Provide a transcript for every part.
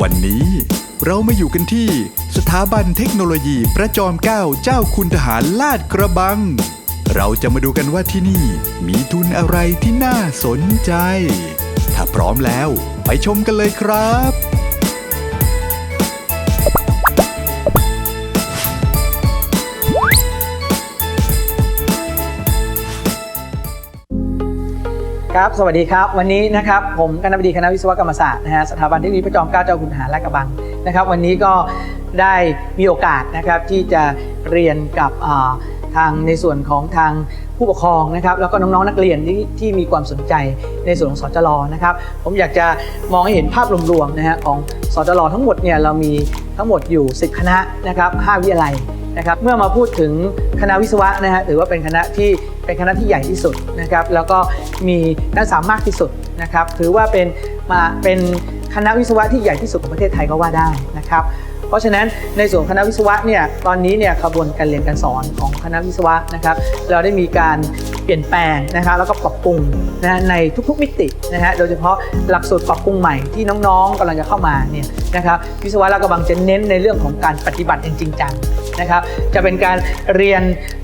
วันนี้เรามาอยู่กันที่สถาบันเทคโนโลยีพระจอมเกล้าเจ้าคุณทหารลาดกระบัง เราจะมาดูกันว่าที่นี่มีทุนอะไรที่น่าสนใจ ถ้าพร้อมแล้วไปชมกันเลยครับ ครับ สวัสดีครับ วันนี้นะครับผมคณะบดีคณะวิศวกรรมศาสตร์นะฮะสถาบันเทคโนโลยีพระจอมเกล้าเจ้าคุณทหารลาดกระบังนะครับ วันนี้ก็ได้มีโอกาสนะครับที่จะเรียนกับทางในส่วนของทางผู้ปกครองนะครับแล้วก็น้องๆนักเรียนที่ที่มีความสนใจในส่วนของสจรนะครับ ผมอยากจะมองให้เห็นภาพรวมๆนะฮะของสจรทั้งหมดเนี่ยเรามีทั้งหมดอยู่ 10 คณะนะครับ5วิทยาลัยนะครับเมื่อมาพูดถึงคณะวิศวะนะฮะถือว่าเป็นคณะที่ เป็นคณะที่ใหญ่ที่สุดนะครับ แล้วก็มีนักศึกษามากที่สุดนะครับ ถือว่าเป็นมาเป็นคณะวิศวะที่ใหญ่ที่สุดของประเทศไทยก็ว่าได้นะครับ เพราะฉะนั้นในส่วนคณะวิศวะเนี่ยตอนนี้เนี่ยขบวนการเรียนการสอนของคณะวิศวะนะครับ เราได้มีการ เปลี่ยนแปลงนะครับแล้วก็ปรับปรุงนะะในทุกๆมิตินะฮะโดยเฉพาะหลักสูตรปรับปรุงใหม่ที่น้องๆกำลังจะเข้ามาเนี่ยนะครับวิศวะและกระบังจะเน้นในเรื่องของการปฏิบัติจริงจังนะครับจะเป็นการเรียน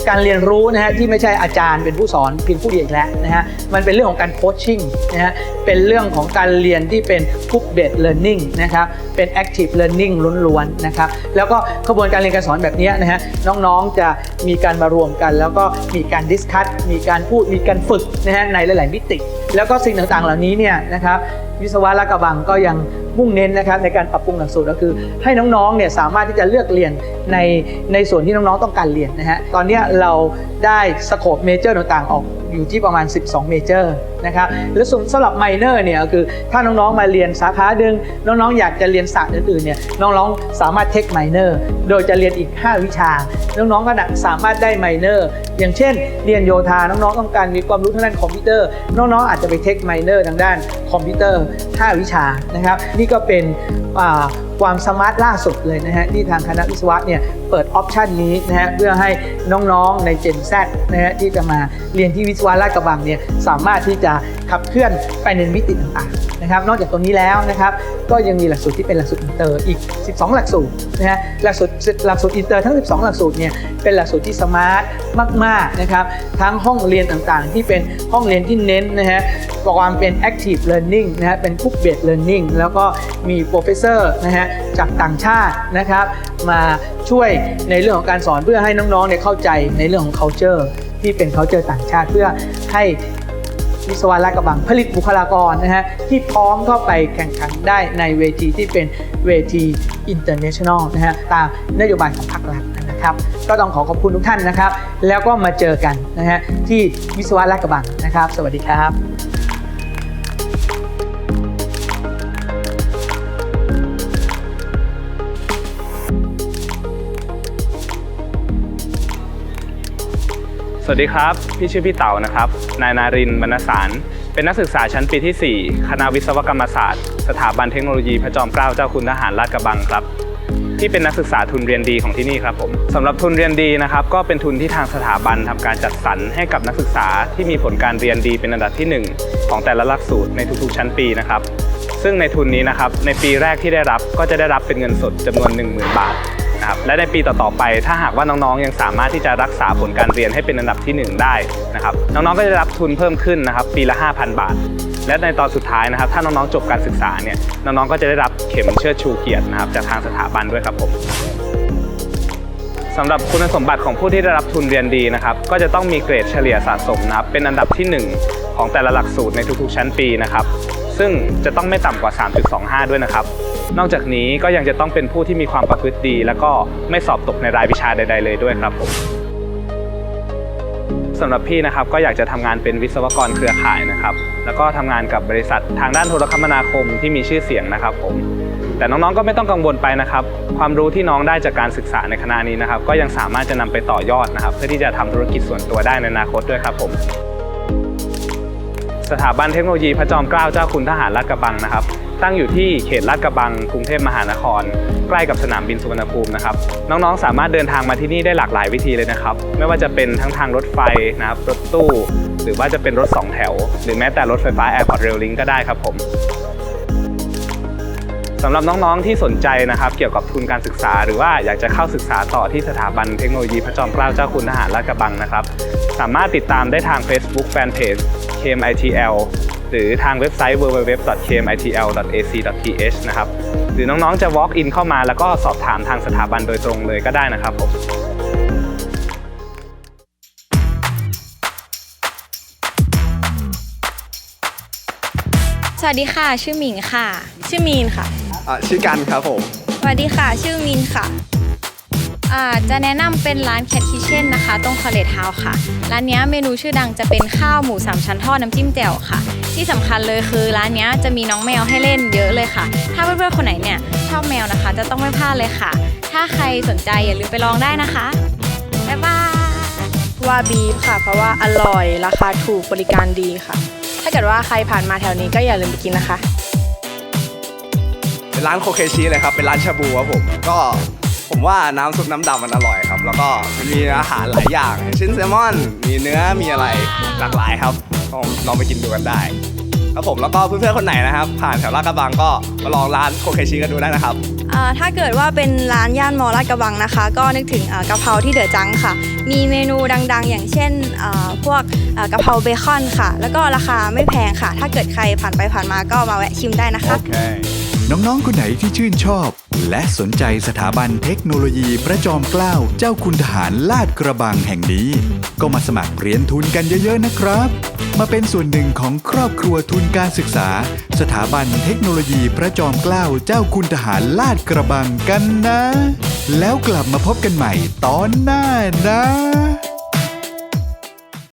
การเรียนรู้นะฮะที่ไม่ใช่อาจารย์เป็นผู้สอนเพียงผู้เดียวอีกแล้วนะฮะมันเป็นเรื่องของการโคชชิ่งนะฮะเป็นเรื่องของการเรียนที่เป็น group based learning นะครับเป็น active learning ล้วนๆนะครับแล้วก็กระบวนการเรียนการสอนแบบนี้นะฮะน้องๆจะมีการมารวมกัน แล้วก็มีการดิสคัตมีการการพูดมีการฝึกนะฮะในหลาย ๆ มิติ แล้วก็สิ่งต่าง ๆ เหล่านี้เนี่ยนะครับวิศวะและกระบังก็ยังมุ่งเน้นนะครับในการปรับปรุงหลักสูตรก็คือ ให้น้องๆเนี่ยสามารถที่จะเลือกเรียนในในส่วนที่น้อง ๆ ต้องการเรียนนะฮะตอนนี้เราได้สโคปเมเจอร์ต่าง ๆ ออก อยู่ที่ประมาณ 12 เมเจอร์นะครับและส่วนสำหรับไมเนอร์เนี่ยคือถ้าน้องๆมาเรียนสาขาดึงน้องๆอยากจะเรียนศาสตร์อื่นๆเนี่ยน้องๆสามารถเทคไมเนอร์โดยจะเรียนอีก 5 วิชา น้องๆก็สามารถได้ไมเนอร์อย่างเช่น เรียนโยธาน้องๆต้องการมีความรู้ทางด้านคอมพิวเตอร์ น้องๆอาจจะไปเทคไมเนอร์ทางด้านคอมพิวเตอร์ 5 วิชานะครับนี่ก็เป็นอ่าความสมาร์ทล่าสุดเลยนะฮะที่ทางคณะวิศวะเนี่ยเปิดออปชันนี้นะฮะเพื่อให้น้องๆใน Gen Z นะฮะที่จะมาเรียนที่วิศวะราชกระบังเนี่ยสามารถที่จะ ขับเคลื่อนไปในมิติต่างๆนะครับ นอกจากตรงนี้แล้วนะครับก็ยังมีหลักสูตรที่เป็นหลักสูตรอินเตอร์อีก 12 หลักสูตรนะฮะหลักสูตรหลักสูตรอินเตอร์ทั้ง 12 หลักสูตรเนี่ยเป็นหลักสูตรที่สมาร์ทมากๆนะครับทั้งห้องเรียนต่างๆ ที่เป็นห้องเรียนที่เน้นนะฮะความเป็น active learning นะฮะเป็น group based learning แล้วก็มีโปรเฟสเซอร์นะฮะจากต่างชาตินะครับ มาช่วยในเรื่องของการสอนเพื่อให้น้องๆเนี่ยเข้าใจในเรื่องของ culture ที่เป็น culture ต่างชาติเพื่อให้ วิศวะลาดกระบังผลิตบุคลากรนะฮะที่พร้อมเข้าไปแข่งขันได้ในเวทีที่เป็นเวทีอินเตอร์เนชั่นแนลนะฮะตามนโยบายของภาครัฐนะครับก็ต้องขอขอบคุณทุกท่านนะครับ แล้วก็มาเจอกันนะฮะที่วิศวะลาดกระบังนะครับ สวัสดีครับ วัสดีครับ พี่ชื่อพี่เต๋านะครับ นายนารินบรรณสาร เป็นนักศึกษาชั้นปีที่ 4 คณะวิศวกรรมศาสตร์ สถาบันเทคโนโลยีพระจอมเกล้าเจ้าคุณทหารลาดกระบังครับ ที่เป็นนักศึกษาทุนเรียนดีของที่นี่ครับผมสำหรับทุนเรียนดีนะครับ ก็เป็นทุนที่ทางสถาบันทำการจัดสรรให้กับนักศึกษาที่มีผลการเรียนดีเป็นอันดับที่ 1 ของแต่ละหลักสูตรในทุกๆชั้นปีนะครับ ซึ่งในทุนนี้นะครับ ในปีแรกที่ได้รับก็จะได้รับเป็นเงินสดจำนวน 10,000 บาท นะครับและในปีต่อๆไปถ้าหากว่าน้องๆยังสามารถที่จะรักษาผลการเรียนให้เป็นอันดับที่ 1 ได้นะครับน้องๆก็จะรับทุนเพิ่มขึ้นนะครับปีละ 5,000 บาท และในตอนสุดท้ายนะครับ ถ้าน้องๆจบการศึกษาเนี่ยน้องๆก็จะได้รับเข็มเชิดชูเกียรตินะครับจากทางสถาบันด้วยครับผมสำหรับคุณสมบัติของผู้ที่ได้รับทุนเรียนดีนะครับก็จะต้องมีเกรดเฉลี่ยสะสมนะครับเป็นอันดับที่ 1 ของแต่ละหลักสูตรในทุกๆ ชั้นปีนะครับซึ่งจะต้องไม่ต่ำกว่า 3.25 ด้วยนะครับ นอกจากนี้ก็ยังจะต้องเป็นผู้ที่มีความประพฤติดี แล้วก็ไม่สอบตกในรายวิชาใด ๆ เลยด้วยครับผมสำหรับพี่นะครับก็อยากจะทำงานเป็นวิศวกรเครือข่ายนะครับแล้วก็ทำงานกับบริษัททางด้านโทรคมนาคมที่มีชื่อเสียงนะครับผมแต่น้องๆก็ไม่ต้องกังวลไปนะครับ ความรู้ที่น้องได้จากการศึกษาในคณะนี้นะครับ ก็ยังสามารถจะนำไปต่อยอดนะครับ เพื่อที่จะทำธุรกิจส่วนตัวได้ในอนาคตด้วยครับผมสถาบันเทคโนโลยีพระจอมเกล้าเจ้าคุณทหารลาดกระบังนะครับ ตั้งอยู่ที่เขตลาดกระบังกรุงเทพมหานคร ใกล้กับสนามบินสุวรรณภูมินะครับน้องๆ สามารถเดินทางมาที่นี่ได้หลากหลายวิธีเลยนะครับ ไม่ว่าจะเป็นทั้งทางรถไฟนะครับรถตู้ หรือว่าจะเป็นรถสองแถว หรือแม้แต่รถไฟฟ้า Airport Rail Link ก็ได้ครับผม สำหรับน้องๆที่สนใจนะครับ เกี่ยวกับทุนการศึกษา หรือว่าอยากจะเข้าศึกษาต่อที่สถาบันเทคโนโลยีพระจอมเกล้าเจ้าคุณทหารลาดกระบังนะครับ สามารถติดตามได้ทาง Facebook Fanpage KMITL หรือทางเว็บไซต์ www.kmitl.ac.th นะครับ หรือน้องๆจะ walk in เข้ามาแล้วก็สอบถามทางสถาบันโดยตรงเลยก็ได้นะครับผมสวัสดีค่ะ ชื่อหมิงค่ะ ชื่อมีนค่ะ อะชื่อกันครับผมสวัสดีค่ะ ชื่อมินค่ะอ่าจะแนะนำเป็นร้านแคทคิเช่นนะคะ ตรงคอเลทเฮาค่ะ ร้านเนี้ยเมนูชื่อดังจะเป็นข้าวหมูสามชั้นทอดน้ำจิ้มแจ่วค่ะ ที่สำคัญเลยคือร้านเนี้ยจะมีน้องแมวให้เล่นเยอะเลยค่ะ ถ้าเพื่อนๆคนไหนเนี่ยชอบแมวนะคะ จะต้องไม่พลาดเลยค่ะ ถ้าใครสนใจอย่าลืมไปลองได้นะคะบ๊ายบาย ว่าบีฟค่ะ เพราะว่าอร่อยราคาถูกบริการดีค่ะ ถ้าเกิดว่าใครผ่านมาแถวนี้ก็อย่าลืมไปกินนะคะเป็น ร้านโคเคชิเลยครับเป็นร้านชาบูครับผมก็ผมว่าน้ำซุปน้ำดำมันอร่อยครับ แล้วก็มันมีอาหารหลายอย่างอย่างเช่นแซลมอน มีเนื้อมีอะไรหลากหลายครับลองลองไปกินดูกันได้ครับผมแล้วก็เพื่อนๆคนไหนนะครับ ผ่านแถวลาดกระบังก็มาลองร้านโคเคชิกันดูได้นะครับอ่าถ้าเกิดว่าเป็นร้านย่านมอลาดกระบังนะคะ ก็นึกถึงอ่ากะเพราที่เดอะจังค่ะ มีเมนูดังๆ อย่างเช่นอ่าพวกอ่ากะเพราเบคอนค่ะ แล้วก็ราคาไม่แพงค่ะ ถ้าเกิดใครผ่านไปผ่านมาก็มาแวะชิมได้นะคะ น้องๆ คนไหนที่ชื่นชอบ และสนใจสถาบันเทคโนโลยีพระจอมเกล้าเจ้าคุณทหารลาดกระบังแห่งนี้ ก็มาสมัครเรียนทุนกันเยอะๆนะครับ มาเป็นส่วนหนึ่งของครอบครัวทุนการศึกษา สถาบันเทคโนโลยีพระจอมเกล้าเจ้าคุณทหารลาดกระบังกันนะ แล้วกลับมาพบกันใหม่ตอนหน้านะ